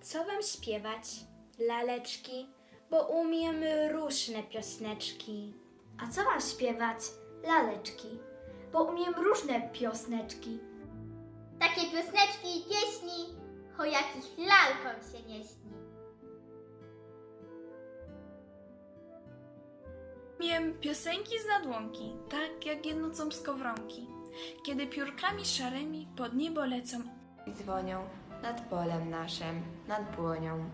co wam śpiewać, laleczki, bo umiem różne piosneczki. A co mam śpiewać? Laleczki, bo umiem różne piosneczki. Takie piosneczki i pieśni, o jakich lalkom się nie śni. Miem piosenki z nadłonki, tak jak jednocą skowronki, kiedy piórkami szarymi pod niebo lecą. i dzwonią nad polem naszym, nad błonią.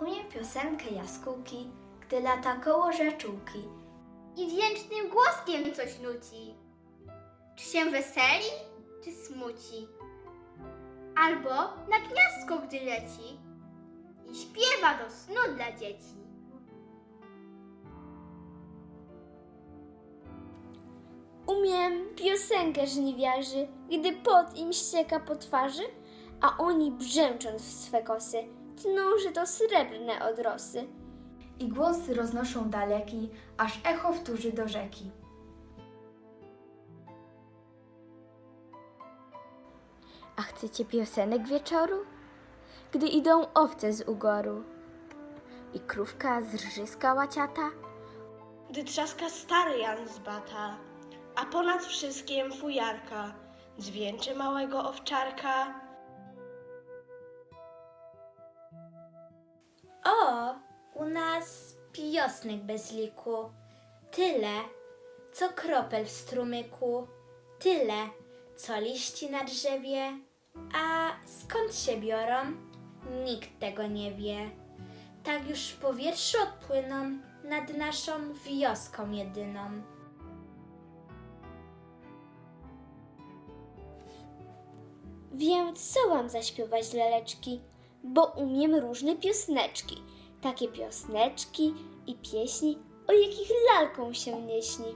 Umiem piosenkę jaskółki, gdy lata koło rzeczułki. I dźwięcznym głoskiem coś nuci. Czy się weseli, czy smuci. Albo na gniazdko, gdy leci i śpiewa do snu dla dzieci. Umiem piosenkę żniwiarzy, gdy pot im ścieka po twarzy, a oni brzęcząc w swe kosy, tną, że to srebrne odrosy. i głosy roznoszą daleki, aż echo wtórzy do rzeki. A chcecie piosenek wieczoru? Gdy idą owce z ugoru i krówka z rżyska łaciata, gdy trzaska stary Jan z bata, a ponad wszystkim fujarka dźwięczy małego owczarka. O, u nas piosnek bez liku. Tyle, co kropel w strumyku. Tyle, co liści na drzewie. A skąd się biorą? Nikt tego nie wie. Tak już w powietrzu odpłyną nad naszą wioską jedyną. Wiem, co wam zaśpiewać, laleczki, bo umiem różne piosneczki. Takie piosneczki i pieśni, o jakich lalką się nie śni.